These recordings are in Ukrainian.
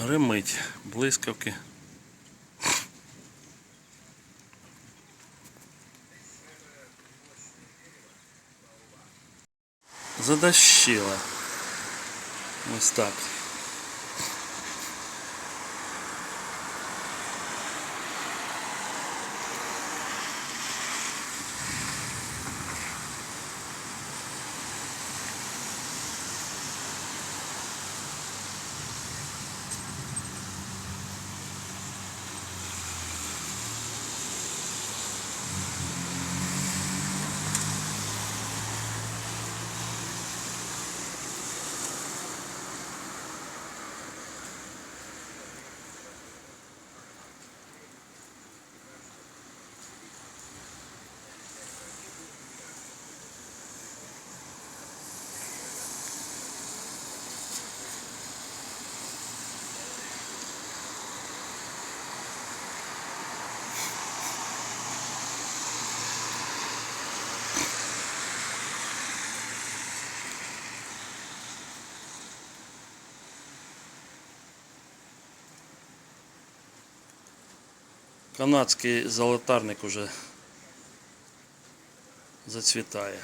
Гримить, блискавки. Задащила. Ось так. Канадський золотарник уже зацвітає.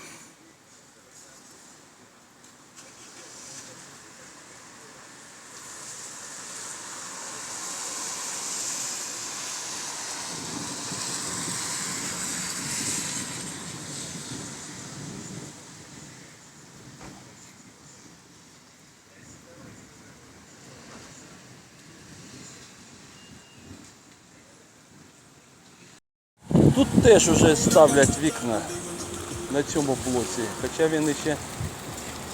Тут теж вже ставлять вікна на цьому блоці. Хоча він ще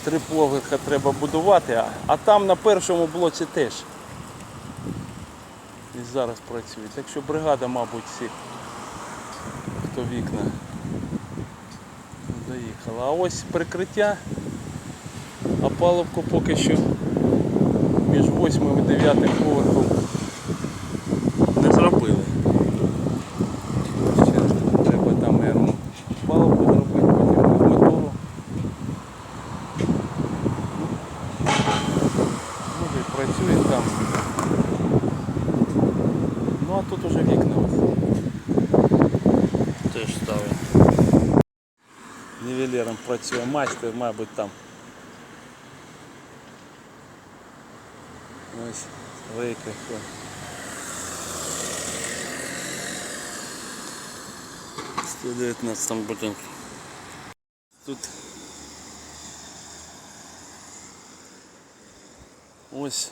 три поверха треба будувати, а, а там на першому блоці теж. І зараз працює. Так що бригада, мабуть, всі, хто вікна доїхала. А ось прикриття, а палубку поки що між восьмим і дев'ятим поверхом і працює там. Ну а тут уже вікна ось. Теж ставить. Нівеліром працює майстер, мабуть, там. Ось рейка. що. В 119 будинку. Тут ось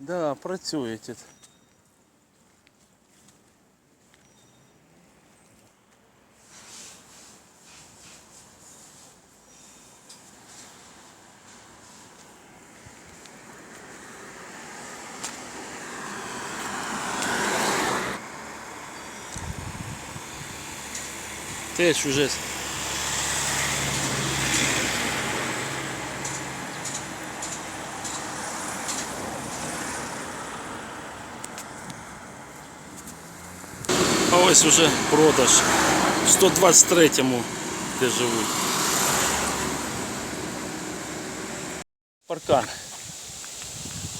Да, працює тут. Теж уже ось уже продаж в 123-му, де живуть. Паркан.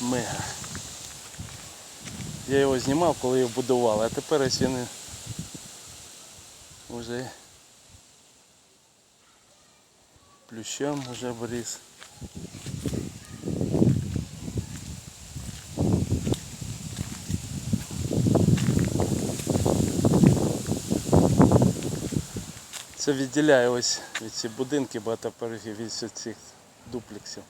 Мега. Я його знімав, коли його будували, а тепер ось він вже плющом вже обріз. Це відділяє ось від ці будинки багатоповерхів від цих дуплексів.